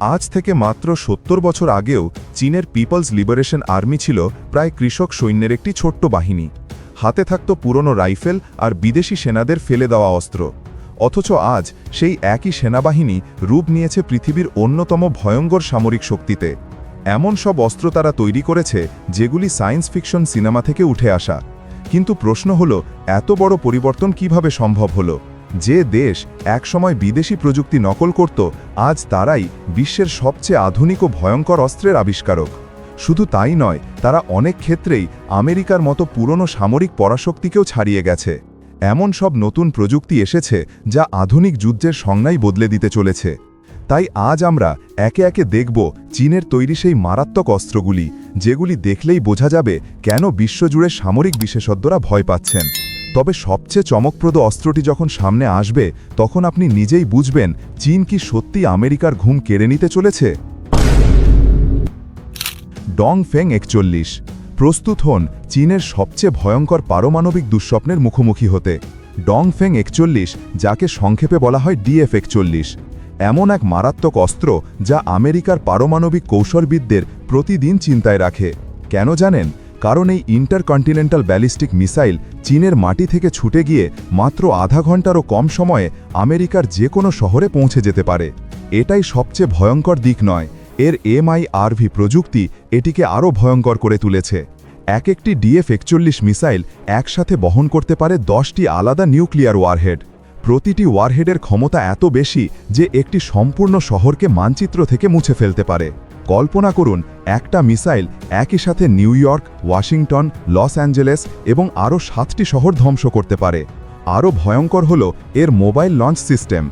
আজ থেকে মাত্র সত্তর বছর আগেও চীনের পিপলস লিবারেশন আর্মি ছিল প্রায় কৃষক সৈন্যের একটি ছোট্ট বাহিনী। হাতে থাকত পুরনো রাইফেল আর বিদেশি সেনাদের ফেলে দেওয়া অস্ত্র। অথচ আজ সেই একই সেনাবাহিনী রূপ নিয়েছে পৃথিবীর অন্যতম ভয়ঙ্কর সামরিক শক্তিতে। এমন সব অস্ত্র তারা তৈরি করেছে যেগুলি সায়েন্স ফিকশন সিনেমা থেকে উঠে আসা। কিন্তু প্রশ্ন হল, এত বড় পরিবর্তন কীভাবে সম্ভব হলো? যে দেশ একসময় বিদেশি প্রযুক্তি নকল করত, আজ তারাই বিশ্বের সবচেয়ে আধুনিক ও ভয়ঙ্কর অস্ত্রের আবিষ্কারক। শুধু তাই নয়, তারা অনেক ক্ষেত্রেই আমেরিকার মতো পুরনো সামরিক পরাশক্তিকেও ছাড়িয়ে গেছে। এমন সব নতুন প্রযুক্তি এসেছে যা আধুনিক যুদ্ধের সংজ্ঞাই বদলে দিতে চলেছে। তাই আজ আমরা একে একে দেখব চীনের তৈরি সেই মারাত্মক অস্ত্রগুলি, যেগুলি দেখলেই বোঝা যাবে কেন বিশ্বজুড়ে সামরিক বিশেষজ্ঞরা ভয় পাচ্ছেন। তবে সবচেয়ে চমকপ্রদ অস্ত্রটি যখন সামনে আসবে, তখন আপনি নিজেই বুঝবেন চীন কি সত্যি আমেরিকার ঘুম কেড়ে নিতে চলেছে। ডং ফেং একচল্লিশ। প্রস্তুত হন, চীনের সবচেয়ে ভয়ঙ্কর পারমাণবিক দুঃস্বপ্নের মুখোমুখি হতে। ডং ফেং একচল্লিশ, যাকে সংক্ষেপে বলা হয় ডিএফ একচল্লিশ, এমন এক মারাত্মক অস্ত্র যা আমেরিকার পারমাণবিক কৌশলবিদদের প্রতিদিন চিন্তায় রাখে। কেন জানেন? কারণ এই ইন্টারকন্টিনেন্টাল ব্যালিস্টিক মিসাইল চীনের মাটি থেকে ছুটে গিয়ে মাত্র আধা ঘন্টারও কম সময়ে আমেরিকার যে কোনো শহরে পৌঁছে যেতে পারে। এটাই সবচেয়ে ভয়ঙ্কর দিক নয়। এর এমআইআরভি প্রযুক্তি এটিকে আরও ভয়ঙ্কর করে তুলেছে। এক একটি ডিএফ একচল্লিশ মিসাইল একসাথে বহন করতে পারে দশটি আলাদা নিউক্লিয়ার ওয়ারহেড। প্রতিটি ওয়ারহেডের ক্ষমতা এত বেশি যে একটি সম্পূর্ণ শহরকে মানচিত্র থেকে মুছে ফেলতে পারে। কল্পনা করুন, একটা মিসাইল একই সাথে New York, Washington, Los Angeles এবং আরও সাতটি শহর ধ্বংস করতে পারে। আরও ভয়ঙ্কর হল এর মোবাইল লঞ্চ সিস্টেম।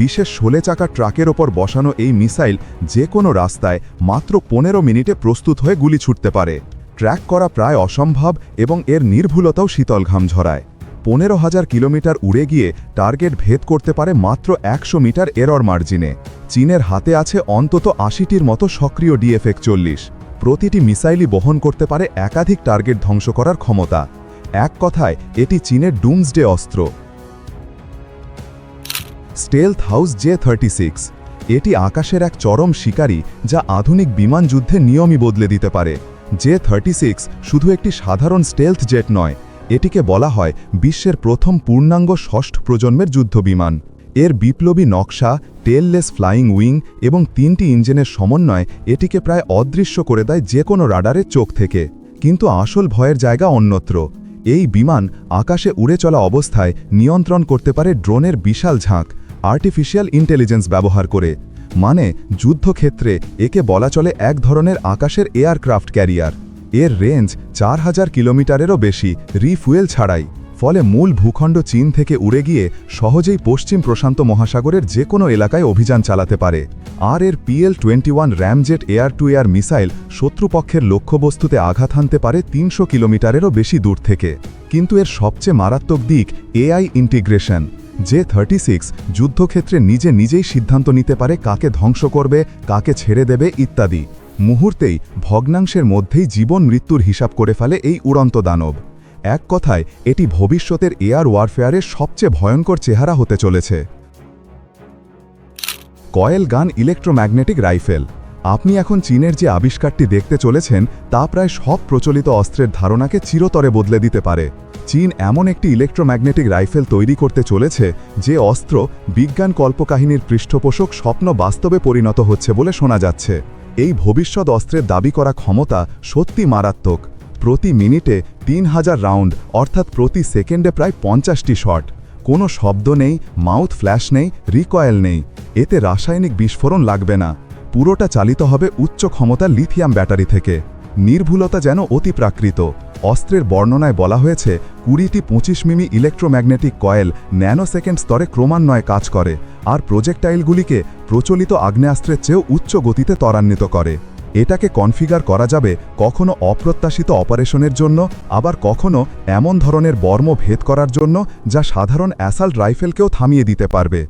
বিশেষ ষোলে চাকা ট্রাকের ওপর বসানো এই মিসাইল যে কোনো রাস্তায় মাত্র পনেরো মিনিটে প্রস্তুত হয়ে গুলি ছুটতে পারে। ট্র্যাক করা প্রায় অসম্ভব এবং এর নির্ভুলতাও শীতল ঘাম ঝরায়। পনেরো হাজার কিলোমিটার উড়ে গিয়ে টার্গেট ভেদ করতে পারে মাত্র একশো মিটার এরর মার্জিনে। চীনের হাতে আছে অন্তত আশিটির মতো সক্রিয় ডিএফএক চল্লিশ। প্রতিটি মিসাইলই বহন করতে পারে একাধিক টার্গেট ধ্বংস করার ক্ষমতা। এক কথায়, এটি চীনের ডুমসডে অস্ত্র। Stealth house J thirty six. এটি আকাশের এক চরম শিকারী যা আধুনিক বিমান যুদ্ধে নিয়মই বদলে দিতে পারে। জে থার্টি সিক্স শুধু একটি সাধারণ স্টেলথ জেট নয় এটিকে বলা হয় বিশ্বের প্রথম পূর্ণাঙ্গ ষষ্ঠ প্রজন্মের যুদ্ধবিমান। এর বিপ্লবী নকশা টেললেস ফ্লাইং উইং এবং তিনটি ইঞ্জিনের সমন্বয় এটিকে প্রায় অদৃশ্য করে দেয় যে কোনো রাডারের চোখ থেকে। কিন্তু আসল ভয়ের জায়গা অন্যত্র। এই বিমান আকাশে উড়ে চলা অবস্থায় নিয়ন্ত্রণ করতে পারে ড্রোনের বিশাল ঝাঁক, আর্টিফিশিয়াল ইন্টেলিজেন্স ব্যবহার করে। মানে যুদ্ধক্ষেত্রে একে বলা চলে এক ধরনের আকাশের এয়ারক্রাফট ক্যারিয়ার। এর রেঞ্জ চার হাজার কিলোমিটারেরও বেশি রিফুয়েল ছাড়াই। ফলে মূল ভূখণ্ড চীন থেকে উড়ে গিয়ে সহজেই পশ্চিম প্রশান্ত মহাসাগরের যে কোনো এলাকায় অভিযান চালাতে পারে। আর এর PL twenty one ramjet air to air missile শত্রুপক্ষের লক্ষ্যবস্তুতে আঘাত হানতে পারে তিনশো কিলোমিটারেরও বেশি দূর থেকে। কিন্তু এর সবচেয়ে মারাত্মক দিক এআই ইন্টিগ্রেশন, যে থার্টি সিক্স যুদ্ধক্ষেত্রে নিজে নিজেই সিদ্ধান্ত নিতে পারে কাকে ধ্বংস করবে, কাকে ছেড়ে দেবে ইত্যাদি। মুহূর্তেই ভগ্নাংশের মধ্যেই জীবন মৃত্যুর হিসাব করে ফেলে এই উড়ন্ত দানব। এক কথায়, এটি ভবিষ্যতের এয়ার ওয়ারফেয়ারের সবচেয়ে ভয়ঙ্কর চেহারা হতে চলেছে। কয়েল গান ইলেকট্রোম্যাগনেটিক রাইফেল। আপনি এখন চীনের যে আবিষ্কারটি দেখতে চলেছেন, তা প্রায় সব প্রচলিত অস্ত্রের ধারণাকে চিরতরে বদলে দিতে পারে। চীন এমন একটি ইলেকট্রোম্যাগনেটিক রাইফেল তৈরি করতে চলেছে, যে অস্ত্র বিজ্ঞান কল্পকাহিনীর পৃষ্ঠপোষক স্বপ্ন বাস্তবে পরিণত হচ্ছে বলে শোনা যাচ্ছে। এই ভবিষ্যৎ অস্ত্রের দাবি করা ক্ষমতা সত্যি মারাত্মক। প্রতি মিনিটে তিন হাজার রাউন্ড, অর্থাৎ প্রতি সেকেন্ডে প্রায় পঞ্চাশটি শট। কোনো শব্দ নেই, মাউথ ফ্ল্যাশ নেই, রিকয়েল নেই। এতে রাসায়নিক বিস্ফোরণ লাগবে না। পুরোটা চালিত হবে উচ্চ ক্ষমতা লিথিয়াম ব্যাটারি থেকে। নির্ভুলতা যেন অতি প্রাকৃত। অস্ত্রের বর্ণনায় বলা হয়েছে, কুড়িটি পঁচিশ মিমি ইলেকট্রোম্যাগনেটিক কয়েল ন্যানোসেকেন্ড স্তরে ক্রমান্বয়ে কাজ করে, আর প্রজেক্টাইলগুলিকে প্রচলিত আগ্নেয়াস্ত্রের চেয়েও উচ্চ গতিতে ত্বরান্বিত করে। এটাকে কনফিগার করা যাবে কখনো অপ্রত্যাশিত অপারেশনের জন্য, আবার কখনো এমন ধরনের বর্ম ভেদ করার জন্য, যা সাধারণ অ্যাসাল্ট রাইফেলকেও থামিয়ে দিতে পারবে।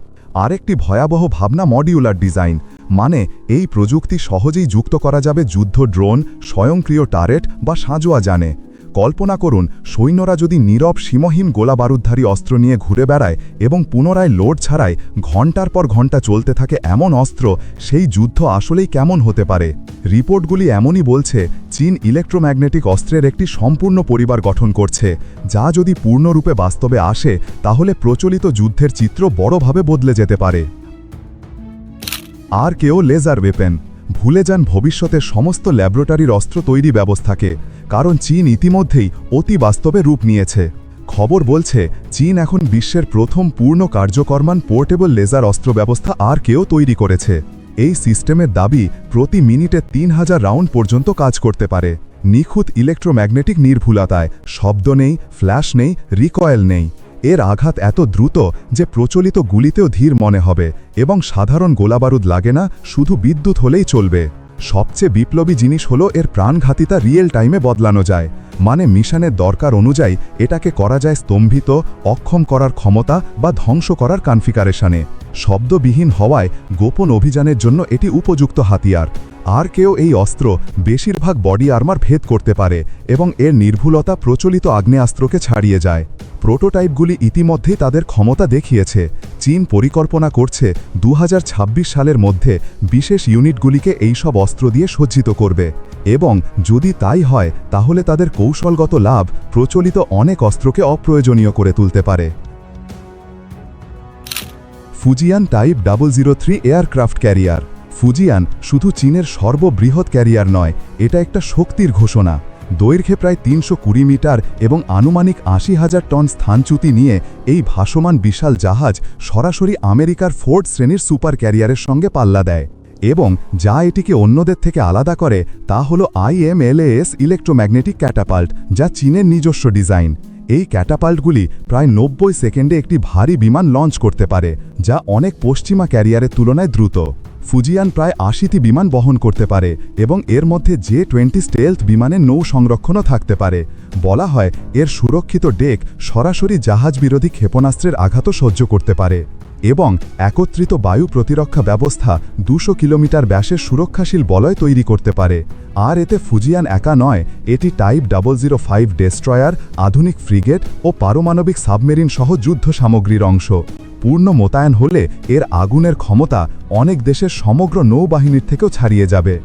আরেকটি ভয়াবহ ভাবনা মডিউলার ডিজাইন মানে এই প্রযুক্তি সহজেই যুক্ত করা যাবে যুদ্ধ ড্রোন, স্বয়ংক্রিয় টারেট বা সাঁজোয়া জানে কল্পনা করুন, সৈন্যরা যদি নীরব সীমহীন গোলাবারুদধারী অস্ত্র নিয়ে ঘুরে বেড়ায় এবং পুনরায় লোড ছাড়ায় ঘণ্টার পর ঘণ্টা চলতে থাকে এমন অস্ত্র, সেই যুদ্ধ আসলেই কেমন হতে পারে? রিপোর্টগুলি এমনই বলছে, চীন ইলেকট্রোম্যাগনেটিক অস্ত্রের একটি সম্পূর্ণ পরিবার গঠন করছে, যা যদি পূর্ণরূপে বাস্তবে আসে, তাহলে প্রচলিত যুদ্ধের চিত্র বড়ভাবে বদলে যেতে পারে। আর কেউ লেজার ওয়েপেন ভুলে যান ভবিষ্যতে সমস্ত ল্যাবরেটরির অস্ত্র তৈরি ব্যবস্থাকে, কারণ চীন ইতিমধ্যেই অতি বাস্তবে রূপ নিয়েছে। খবর বলছে, চীন এখন বিশ্বের প্রথম পূর্ণ কার্যকর্মান পোর্টেবল লেজার অস্ত্র ব্যবস্থা আর কেউ তৈরি করেছে। এই সিস্টেমের দাবি প্রতি মিনিটে তিন হাজার রাউন্ড পর্যন্ত কাজ করতে পারে। নিখুঁত ইলেকট্রোম্যাগনেটিক নির্ভুলতায় শব্দ নেই, ফ্ল্যাশ নেই, রিকয়েল নেই। এর আঘাত এত দ্রুত যে প্রচলিত গুলিতেও ধীর মনে হবে এবং সাধারণ গোলাবারুদ লাগে না, শুধু বিদ্যুৎ হলেই চলবে। সবচেয়ে বিপ্লবী জিনিস হলো এর প্রাণঘাতিতা রিয়েল টাইমে বদলানো যায় মানে মিশনের দরকার অনুযায়ী এটাকে করা যায় স্তম্ভিত, অক্ষম করার ক্ষমতা বা ধ্বংস করার কনফিগারেশনে। শব্দবিহীন হওয়ায় গোপন অভিযানের জন্য এটি উপযুক্ত হাতিয়ার। আর কেউ এই অস্ত্র বেশিরভাগ বডি আর্মার ভেদ করতে পারে এবং এর নির্ভুলতা প্রচলিত আগ্নেয়াস্ত্রকে ছাড়িয়ে যায়। প্রোটোটাইপগুলি ইতিমধ্যেই তাদের ক্ষমতা দেখিয়েছে। চীন পরিকল্পনা করছে দু হাজার ছাব্বিশ সালের মধ্যে বিশেষ ইউনিটগুলিকে এইসব অস্ত্র দিয়ে সজ্জিত করবে। এবং যদি তাই হয়, তাহলে তাদের কৌশলগত লাভ প্রচলিত অনেক অস্ত্রকে অপ্রয়োজনীয় করে তুলতে পারে। Fujian type double zero three aircraft carrier. Fujian শুধু চীনের সর্ববৃহৎ ক্যারিয়ার নয়, এটা একটা শক্তির ঘোষণা। দৈর্ঘ্যে প্রায় তিনশো কুড়ি মিটার এবং আনুমানিক আশি হাজার টন স্থানচ্যুতি নিয়ে এই ভাসমান বিশাল জাহাজ সরাসরি আমেরিকার ফোর্ড শ্রেণির সুপার ক্যারিয়ারের সঙ্গে পাল্লা দেয় এবং যা এটিকে অন্যদের থেকে আলাদা করে তা হল আইএমএলএএস ইলেকট্রোম্যাগনেটিক ক্যাটাপাল্ট, যা চীনের নিজস্ব ডিজাইন। এই ক্যাটাপাল্টগুলি প্রায় নব্বই সেকেন্ডে একটি ভারী বিমান লঞ্চ করতে পারে, যা অনেক পশ্চিমা ক্যারিয়ারের তুলনায় দ্রুত। ফুজিয়ান প্রায় আশিটি বিমান বহন করতে পারে এবং এর মধ্যে যে টোয়েন্টি স্টেলথ বিমানের নৌ সংরক্ষণও থাকতে পারে। বলা হয়, এর সুরক্ষিত ডেক সরাসরি জাহাজ বিরোধী ক্ষেপণাস্ত্রের আঘাতও সহ্য করতে পারে। এবং একত্রিত বায়ু প্রতিরক্ষা ব্যবস্থা দুশো কিলোমিটার ব্যাসের সুরক্ষাশীল বলয় তৈরি করতে পারে। আর এতে ফুজিয়ান একা নয়, এটি type double zero five destroyer, আধুনিক ফ্রিগেট ও পারমাণবিক সাবমেরিন সহ যুদ্ধ সামগ্রীর অংশ। পূর্ণ মোতায়েন হলে এর আগুনের ক্ষমতা অনেক দেশের সমগ্র নৌবাহিনীর থেকেও ছাড়িয়ে যাবে।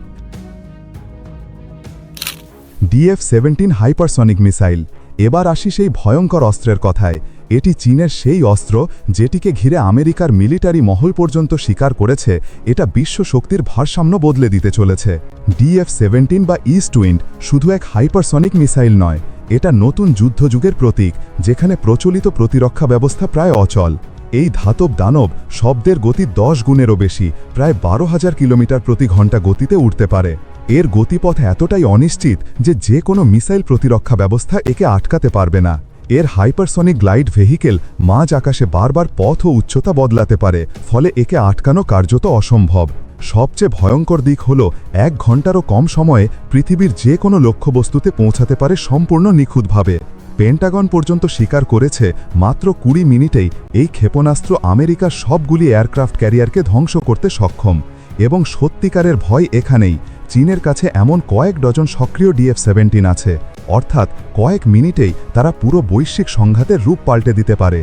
DF seventeen hypersonic missile. এবার আসি সেই ভয়ঙ্কর অস্ত্রের কথায়। এটি চীনের সেই অস্ত্র যেটিকে ঘিরে আমেরিকার মিলিটারি মহল পর্যন্ত স্বীকার করেছে। এটা বিশ্ব শক্তির ভারসাম্য বদলে দিতে চলেছে। ডিএফ সেভেন্টিন বা ইস্ট উইন্ড শুধু এক হাইপারসনিক মিসাইল নয়, এটা নতুন যুদ্ধযুগের প্রতীক, যেখানে প্রচলিত প্রতিরক্ষা ব্যবস্থা প্রায় অচল। এই ধাতব দানব শব্দের গতি দশ গুণেরও বেশি, প্রায় বারো হাজার কিলোমিটার প্রতি ঘণ্টা গতিতে উঠতে পারে। এর গতিপথ এতটাই অনিশ্চিত যে যে কোনো মিসাইল প্রতিরক্ষা ব্যবস্থা একে আটকাতে পারবে না। এর হাইপারসনিক গ্লাইড ভেহিকেল মাঝ আকাশে বারবার পথ ও উচ্চতা বদলাতে পারে, ফলে একে আটকানো কার্যত অসম্ভব। সবচেয়ে ভয়ঙ্কর দিক হল, এক ঘন্টারও কম সময়ে পৃথিবীর যে কোনো লক্ষ্যবস্তুতে পৌঁছাতে পারে সম্পূর্ণ নিখুঁতভাবে। পেন্টাগন পর্যন্ত স্বীকার করেছে, মাত্র কুড়ি মিনিটেই এই ক্ষেপণাস্ত্র আমেরিকার সবগুলি এয়ারক্রাফট ক্যারিয়ারকে ধ্বংস করতে সক্ষম, এবং সত্যিকারের ভয় এখানেই, চীনের কাছে এমন কয়েক ডজন সক্রিয় ডিএফ সেভেন্টিন আছে। অর্থাৎ কয়েক মিনিটেই তারা পুরো বৈশ্বিক সংঘাতের রূপ পাল্টে দিতে পারে।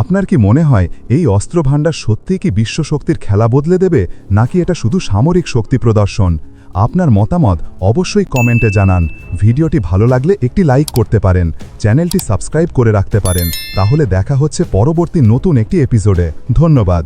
আপনার কি মনে হয় এই অস্ত্রভাণ্ডার সত্যিই কি বিশ্বশক্তির খেলা বদলে দেবে, নাকি এটা শুধু সামরিক শক্তি প্রদর্শন? আপনার মতামত অবশ্যই কমেন্টে জানান। ভিডিওটি ভালো লাগলে একটি লাইক করতে পারেন, চ্যানেলটি সাবস্ক্রাইব করে রাখতে পারেন। তাহলে দেখা হচ্ছে পরবর্তী নতুন একটি এপিসোডে। ধন্যবাদ।